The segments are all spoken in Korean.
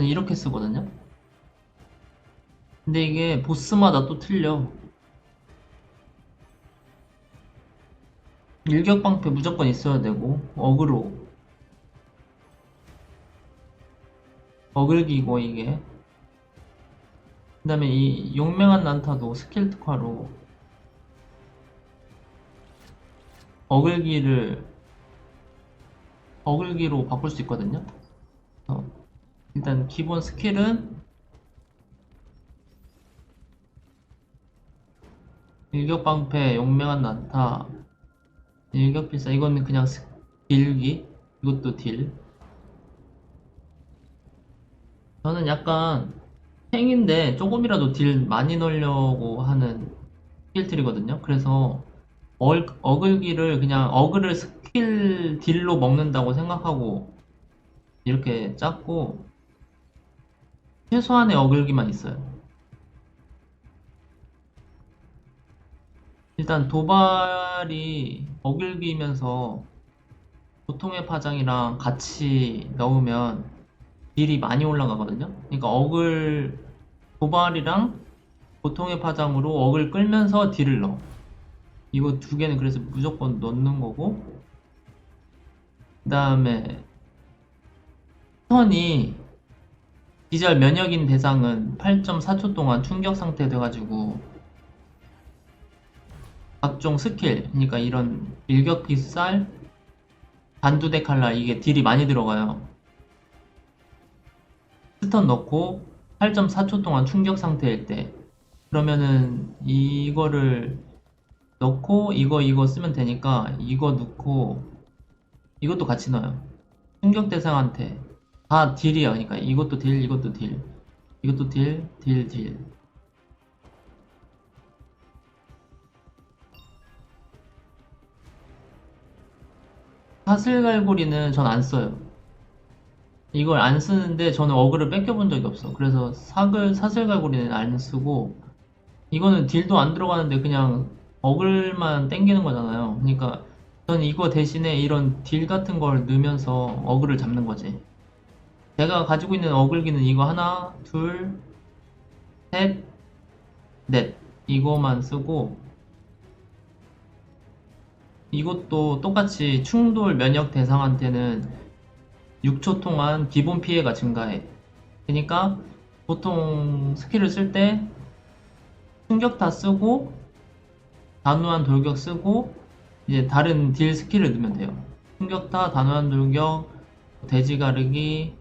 저는 이렇게 쓰거든요. 근데 이게 보스마다 또 틀려. 일격방패 무조건 있어야 되고, 어그로. 어글기고, 이게. 그 다음에 이 용맹한 난타도 스킬 특화로 어글기를 어글기로 바꿀 수 있거든요. 어, 일단 기본 스킬은 일격 방패, 용맹한 난타, 일격 필사 이거는 그냥 스- 딜기 이것도 딜. 저는 약간 탱인데 조금이라도 딜 많이 넣으려고 하는 스킬 트리거든요. 그래서 얼, 어글기를 그냥 어글을 스킬 딜로 먹는다고 생각하고 이렇게 짰고 최소한의 어글기만 있어요. 일단 도발이 어글기면서 보통의 파장이랑 같이 넣으면 딜이 많이 올라가거든요. 그러니까 어글 도발이랑 보통의 파장으로 어글 끌면서 딜을 넣어. 이거 두 개는 그래서 무조건 넣는 거고 그 다음에 턴이 기절 면역인 대상은 8.4초 동안 충격 상태 돼가지고 각종 스킬 그러니까 이런 일격 필살 단두대 칼날 이게 딜이 많이 들어가요. 스턴 넣고 8.4초 동안 충격 상태일 때. 그러면은 이거를 넣고 이거 이거 쓰면 되니까 이거 넣고 이것도 같이 넣어요. 충격 대상한테 다 딜이야 그러니까 이것도 딜 이것도 딜. 이것도 딜 딜, 딜. 사슬갈고리는 전 안 써요. 이걸 안 쓰는데 저는 어그를 뺏겨본 적이 없어. 그래서 사글, 사슬갈고리는 안 쓰고 이거는 딜도 안 들어가는데 그냥 어글만 땡기는 거잖아요. 그러니까 저는 이거 대신에 이런 딜 같은 걸 넣으면서 어글을 잡는 거지 제가 가지고 있는 어글기는 이거 하나, 둘, 셋, 넷 이거만 쓰고 이것도 똑같이 충돌 면역 대상한테는 6초 동안 기본 피해가 증가해. 그러니까 보통 스킬을 쓸 때 충격타 쓰고 단호한 돌격 쓰고 이제 다른 딜 스킬을 넣으면 돼요. 충격타, 단호한 돌격, 돼지 가르기,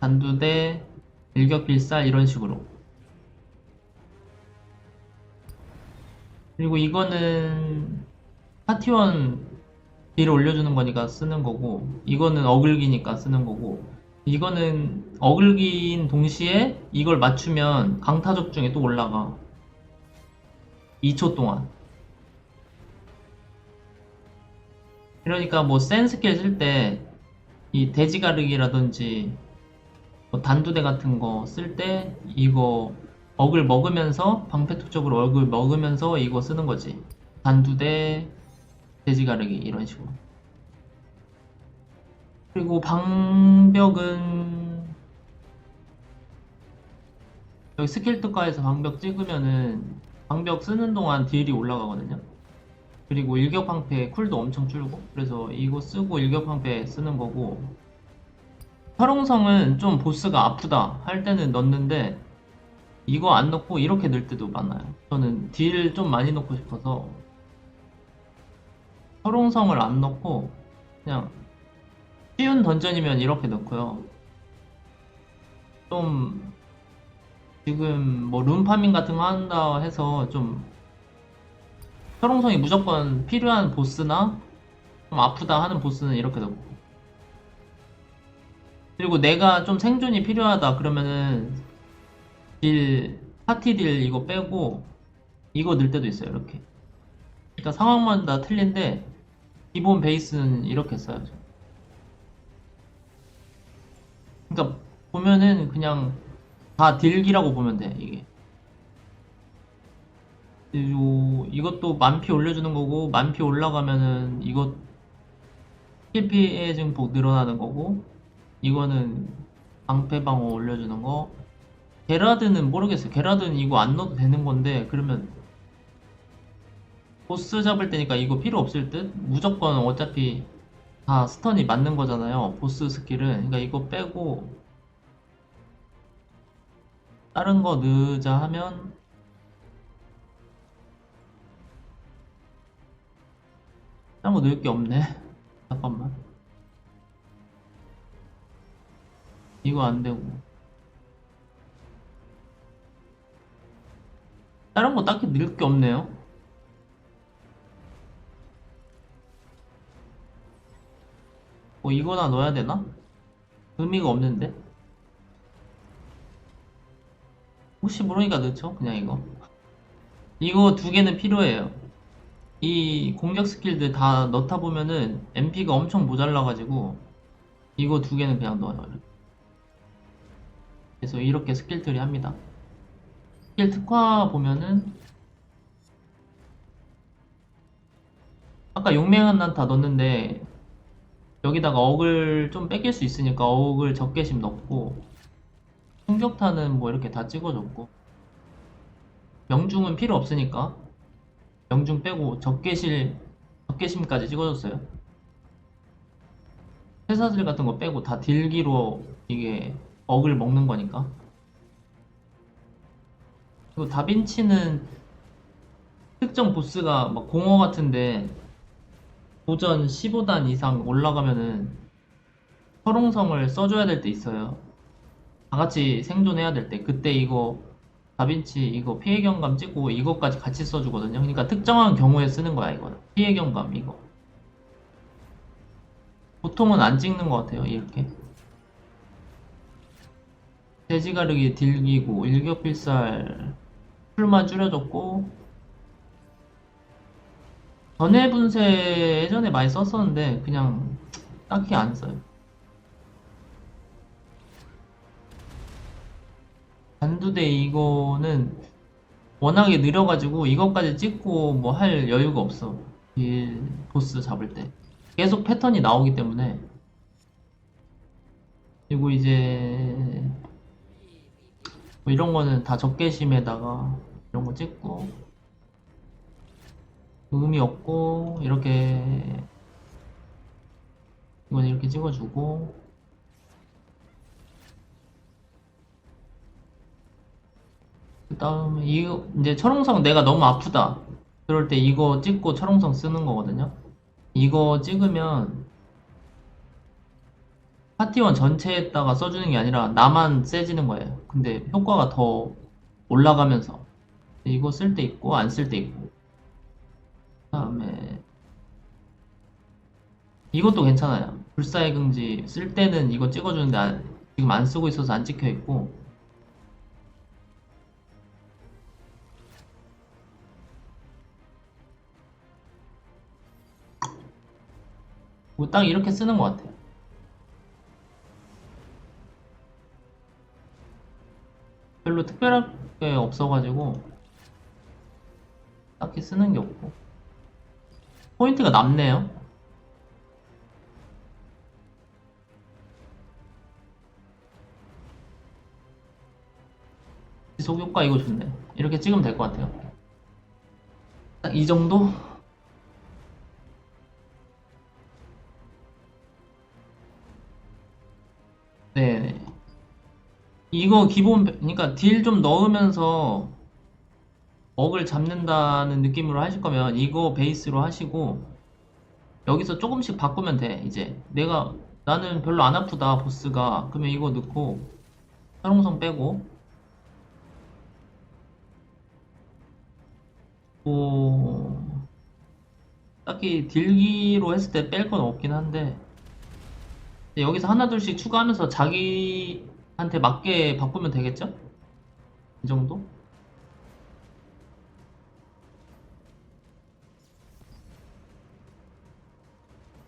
단두대, 일격 필살 이런 식으로. 그리고 이거는 파티원 딜을 올려주는 거니까 쓰는 거고 이거는 어글기니까 쓰는 거고 이거는 어글기인 동시에 이걸 맞추면 강타적 중에 또 올라가 2초 동안 그러니까 뭐 센 스킬 쓸 때 이 돼지 가르기라든지 뭐 단두대 같은 거 쓸 때 이거 어글 먹으면서 방패 특적으로 어글 먹으면서 이거 쓰는 거지. 단두대 돼지 가르기 이런 식으로. 그리고 방벽은 여기 스킬 특화에서 방벽 찍으면은 방벽 쓰는 동안 딜이 올라가거든요. 그리고 일격 방패 쿨도 엄청 줄고 그래서 이거 쓰고 일격 방패 쓰는 거고 활용성은 좀 보스가 아프다 할 때는 넣는데 이거 안 넣고 이렇게 넣을 때도 많아요. 저는 딜 좀 많이 넣고 싶어서 활용성을 안 넣고 그냥 쉬운 던전이면 이렇게 넣고요. 좀 지금 뭐 룸파밍 같은 거 한다 해서 좀 활용성이 무조건 필요한 보스나 좀 아프다 하는 보스는 이렇게 넣고 그리고 내가 좀 생존이 필요하다 그러면은 딜 파티 딜 이거 빼고 이거 넣을 때도 있어요 이렇게. 그러니까 상황마다 틀린데 기본 베이스는 이렇게 써야죠 그러니까 보면은 그냥 다 딜기라고 보면 돼 이게. 그리고 이것도 만피 올려주는 거고 만피 올라가면은 킬 피해 증폭 늘어나는 거고 이거는 방패 방어 올려주는 거? 게라드는 모르겠어요. 게라드는 이거 안 넣어도 되는 건데 그러면 보스 잡을 때니까 이거 필요 없을 듯? 무조건 어차피 다 스턴이 맞는 거잖아요 보스 스킬은. 그러니까 이거 빼고 다른 거 넣자 하면 다른 거 넣을 게 없네. 잠깐만 이거 안 되고. 다른 거 딱히 넣을 게 없네요. 뭐 이거나 넣어야 되나? 의미가 없는데? 혹시 모르니까 넣죠? 그냥 이거. 이거 두 개는 필요해요. 이 공격 스킬들 다 넣다 보면은 MP가 엄청 모자라가지고 이거 두 개는 그냥 넣어요. 그래서 이렇게 스킬들이 합니다. 스킬 특화 보면은 아까 용맹한 난타 넣었는데 여기다가 억을 좀 뺏길 수 있으니까 억을 적게씩 넣고 충격탄은 뭐 이렇게 다 찍어줬고 명중은 필요 없으니까 명중 빼고 적개실 적개심까지 찍어줬어요. 회사들 같은 거 빼고 다 딜기로 이게 억을 먹는 거니까 그리고 다빈치는 특정 보스가 막 공허 같은데 도전 15단 이상 올라가면은 철옹성을 써줘야 될 때 있어요. 다 같이 생존해야 될 때. 그때 이거 다빈치 이거 피해 경감 찍고 이것까지 같이 써주거든요. 그러니까 특정한 경우에 쓰는 거야 이거는. 피해 경감 이거. 보통은 안 찍는 것 같아요. 이렇게. 돼지 가르기 딜기고 일격필살 풀만 줄여줬고 전해 분쇄 예전에 많이 썼었는데 그냥 딱히 안 써요. 단두대 이거는 워낙에 느려가지고 이것까지 찍고 뭐 할 여유가 없어. 이 보스 잡을 때. 계속 패턴이 나오기 때문에. 그리고 이제 뭐 이런 거는 다 적개심에다가 이런 거 찍고 의미 없고 이렇게 이건 이렇게 찍어주고 그 다음에 이거 이제 철옹성 내가 너무 아프다. 그럴 때 이거 찍고 철옹성 쓰는 거거든요. 이거 찍으면 파티원 전체에다가 써주는 게 아니라 나만 세지는 거예요 근데 효과가 더 올라가면서 이거 쓸 때 있고 안 쓸 때 있고 다음에 이것도 괜찮아요. 불사의 긍지 쓸 때는 이거 찍어주는데 안- 지금 안 쓰고 있어서 안 찍혀 있고 뭐딱 이렇게 쓰는 것 같아요. 별로 특별한 게 없어가지고 딱히 쓰는 게 없고 포인트가 남네요. 지속 효과 이거 좋네. 이렇게 찍으면 될 것 같아요. 딱 이 정도? 이거 기본, 그러니까 딜 좀 넣으면서 먹을 잡는다는 느낌으로 하실 거면 이거 베이스로 하시고 여기서 조금씩 바꾸면 돼 이제. 내가 나는 별로 안 아프다 보스가. 그러면 이거 넣고 활용성 빼고. 뭐 딱히 딜기로 했을 때 뺄 건 없긴 한데. 여기서 하나 둘씩 추가하면서 자기 한테 맞게 바꾸면 되겠죠? 이 정도?